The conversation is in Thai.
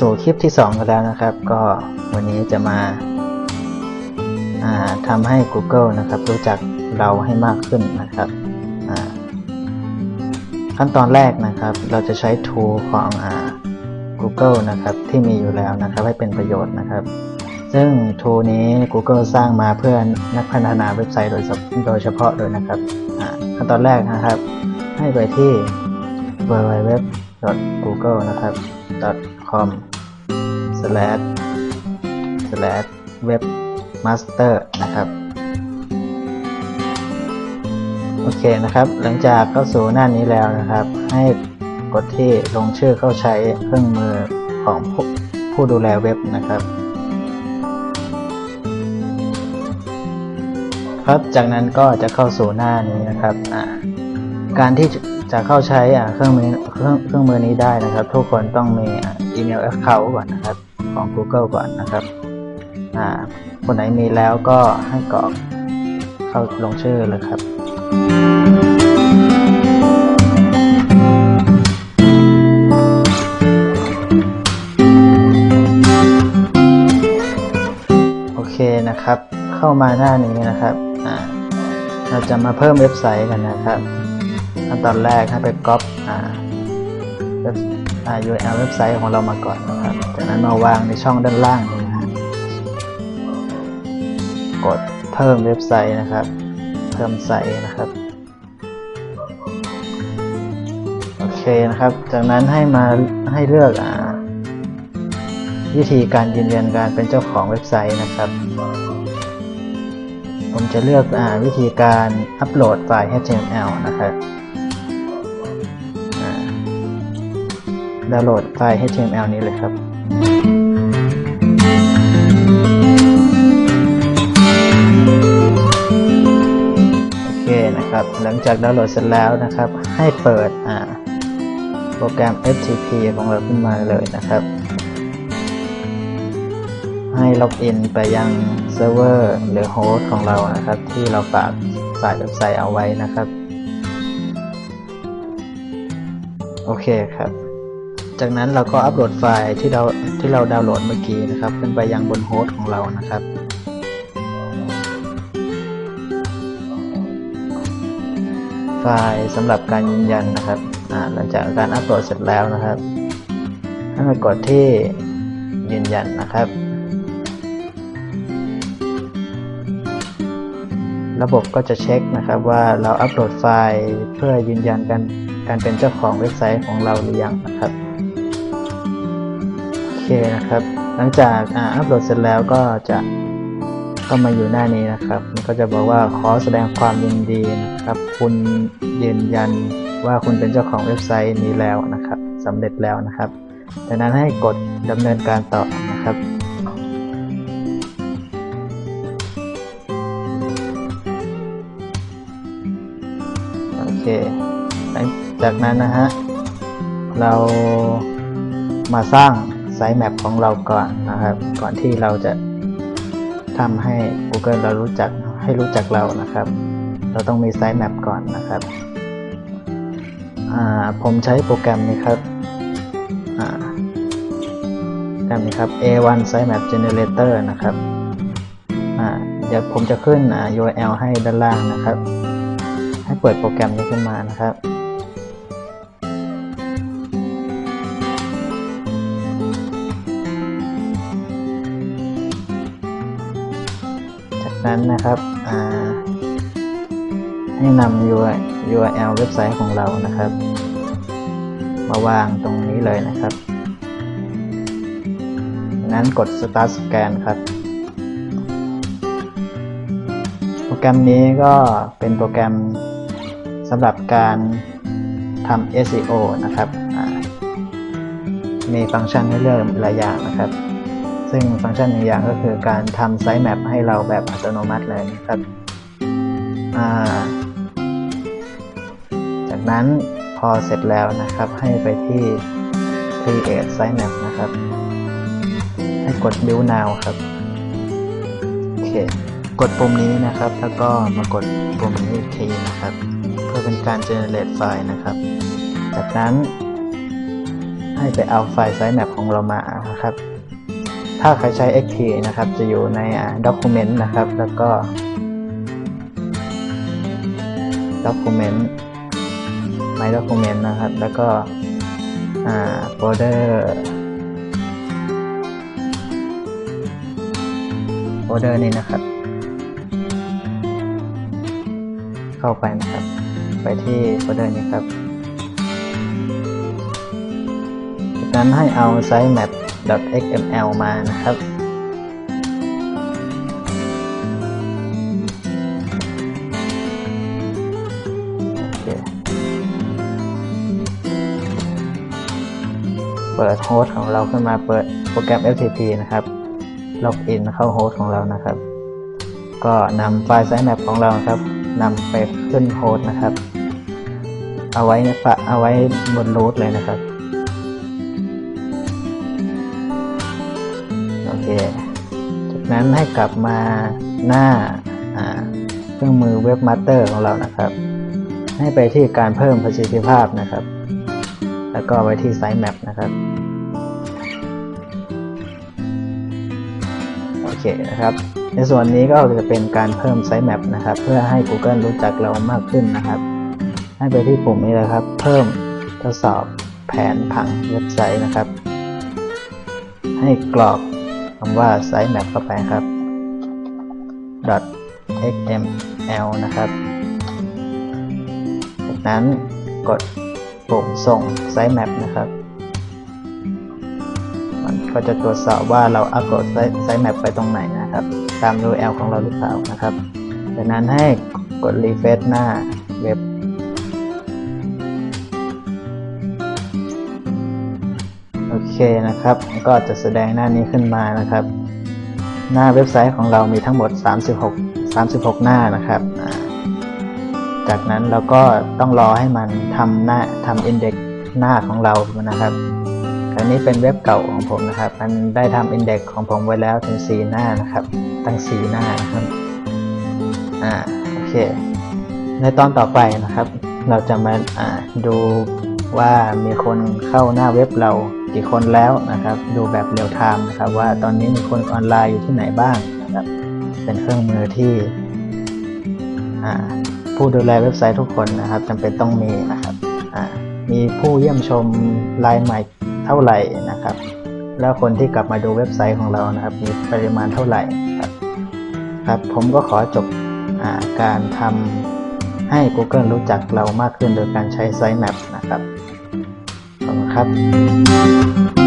สู่คลิปที่ 2 กันแล้วนะครับ ก็วันนี้จะมาาทำให้ Google นะครับ รู้จักเราให้มากขึ้นนะครับ ขั้นตอนแรกนะครับ เราจะใช้ tool ของอ Google นะครับ ที่มีอยู่แล้วนะครับ ให้เป็นประโยชน์นะครับ ซึ่ง tool นี้ Google สร้างมาเพื่อนักพัฒนาเว็บไซต์โดยเฉโดยเฉพาะเลยนะครับขั้นตอนแรกนะครับ ให้ไปที่ www.google นะครับ com slash slash webmaster นะครับ โอเคนะครับ หลังจากเข้าสู่หน้านี้แล้วนะครับ ให้กดที่ลงชื่อเข้าใช้เครื่องมือของผู้ผู้ดูแลเว็บนะครับ ครับ จากนั้นก็จะเข้าสู่หน้านี้นะครับอ่า การที่จะเข้าใช้อ่าเครื่องมือเครื่องเครื่องมือนี้ได้นะครับ ทุกคนต้องมีอีเมล account ก่อนนะครับ ของ Google ก่อนนะครับอ่าคนไหนมีแล้วก็ให้กรอกเข้าลงชื่อเลยครับโอเคนะครับ เข้ามาหน้านี้นะครับอ่าเราจะมาเพิ่มเว็บไซต์กันนะครับ ขั้นตอนแรกให้ไปก๊อปอ่าเว็บอ่า URL เว็บไซต์ของเรามาก่อนนะครับจากนั้นมาวางในช่องด้านล่างนี้นะฮะกดเพิ่มเว็บไซต์นะครับ เพิ่มไซต์นะครับโอเคนะครับ จากนั้นให้มาให้เลือกอ่าวิธีการยืนยันการเป็นเจ้าของเว็บไซต์นะครับ ผมจะเลือกอาวิธีการอัปโหลดไฟล์ HTML นะครับ ดาวน์โหลดไฟล์ HTML นี้เลยครับโอเคนะครับหลังจากดาวน์โหลดเสร็จแล้วนะครับ ให้เปิดอ่าโปรแกรม FTP ของเราขึ้นมาเลยนะครับ ให้ล็อกอินไปยังเซิร์ฟเวอร์หรือโฮสต์ของเรานะครับ ที่เราฝากสายเว็บไซต์เอาไว้นะครับ โอเคครับ จากนั้นเราก็อัปโหลดไฟล์ที่เราที่เราดาวน์โหลดเมื่อกี้นะครับ ขึ้นไปยังบนโฮสต์ของเรานะครับไฟล์สำหรับการยืนยันนะครับหลังจากการอัปโหลดเสร็จแล้วนะครับ ให้มากดที่ยืนยันนะครับ ระบบก็จะเช็คนะครับว่าเราอัปโหลดไฟล์เพื่อยืนยันการการเป็นเจ้าของเว็บไซต์ของเราหรือยังนะครับ เคนะครับ หลังจากอ่าอัปโหลดเสร็จแล้วก็จะก็มาอยู่หน้านี้นะครับ มันก็จะบอกว่าขอแสดงความยินดีนะครับ คุณยืนยันว่าคุณเป็นเจ้าของเว็บไซต์นี้แล้วนะครับสำเร็จแล้วนะครับจากนั้นให้กดดำเนินการต่อนะครับโอเคหลังจากนั้นนะฮะเรามาสร้าง ไซต์แมปของเราก่อนนะครับ ก่อนที่เราจะทำให้ Google เรารู้จักให้รู้จักเรานะครับ เราต้องมีไซต์แมปก่อนนะครับอ่าผมใช้โปรแกรมนี้ครับอ่าโปรแกรมนี้ครับ A1 Sitemap Generator นะครับอ่าเดี๋ยวผมจะขึ้นอ่า URL ให้ด้านล่างนะครับ ให้เปิดโปรแกรมนี้ขึ้นมานะครับ นั้นนะครับให้นำ URL เว็บไซต์ของเรานะครับ มาวางตรงนี้เลยนะครับ นั้นกด Start Scan ครับ โปรแกรมนี้ก็เป็นโปรแกรมสำหรับการทำ SEO นะครับ มีฟังก์ชันให้เลือกหลายอย่างนะครับ ซึ่งฟังก์ชันหนึ่งอย่างก็คือการทำไซต์แมปให้เราแบบอัตโนมัติเลยนะครับ จากนั้นพอเสร็จแล้วนะครับ ให้ไปที่ create sitemap นะครับ ให้กด build now ครับ โอเค กดปุ่มนี้นะครับ แล้วก็มากดปุ่มนี้อีกทีนะครับ เพื่อเป็นการ generate ไฟล์นะครับ จากนั้นให้ไปเอาไฟล์ sitemap ของเรามานะครับ ถ้าใครใช้ XP นะครับ จะอยู่ในอ่า document นะครับ แล้วก็ document my document นะครับ แล้วก็อ่า folder folder นี้นะครับ เข้าไปนะครับ ไปที่โฟลเดอร์นี้ครับ จากนั้นให้เอา sitemap.xml มานะครับโอเคเปิดโฮสต์ของเราขึ้นมาเปิดโปรแกรม FTP นะครับล็อกอินเข้าโฮสต์ของเรานะครับ ก็นำไฟล์ sitemap ของเราครับนำไปขึ้นโฮสต์นะครับ เอาไว้ปะเอาไว้บนรูทเลยนะครับ จากนั้นให้กลับมาหน้าเครื่องมือเว็บมาสเตอร์ของเรานะครับ ให้ไปที่การเพิ่มประสิทธิภาพนะครับ แล้วก็ไว้ที่ sitemap นะครับโอเคนะครับในส่วนนี้ก็จะเป็นการเพิ่ม sitemap นะครับ เพื่อให้ Google รู้จักเรามากขึ้นนะครับ ให้ไปที่ปุ่มนี้เลยครับ เพิ่มทดสอบแผนผังเว็บไซต์นะครับ ให้กรอก คำว่า sitemap เข้าไปครับ .xml นะครับ จากนั้นกดปุ่มส่ง sitemap นะครับ มันก็จะตรวจสอบว่าเราอัปโหลดไซต์แมปไปตรงไหนนะครับ ตาม URL ของเราหรือเปล่านะครับ จากนั้นให้กดรีเฟซหน้าเว็บ นะครับ ก็จะแสดงหน้านี้ขึ้นมานะครับ หน้าเว็บไซต์ของเรามีทั้งหมด 36 36 หน้านะครับ จากนั้นเราก็ต้องรอให้มันทำหน้าทำอินเด็กหน้าของเรานะครับอันนี้เป็นเว็บเก่าของผมนะครับ มันได้ทำอินเด็กของผมไว้แล้วถึง 4 หน้านะครับ ตั้ง 4 หน้านะครับอ่าโอเค ในตอนต่อไปนะครับ เราจะมาอ่าดูว่ามีคนเข้าหน้าเว็บเรา กี่คนแล้วนะครับ ดูแบบเรียลไทม์นะครับ ว่าตอนนี้มีคนออนไลน์อยู่ที่ไหนบ้างนะครับ เป็นเครื่องมือที่ผู้ดูแลเว็บไซต์ทุกคนนะครับจำเป็นต้องมีนะครับมีผู้เยี่ยมชมรายใหม่เท่าไหร่นะครับ แล้วคนที่กลับมาดูเว็บไซต์ของเรานะครับ มีปริมาณเท่าไหร่ครับครับ ผมก็ขอจบอการทำให้ Google รู้จักเรามากขึ้นโดยการใช้ Sitemap นะครับ ครับ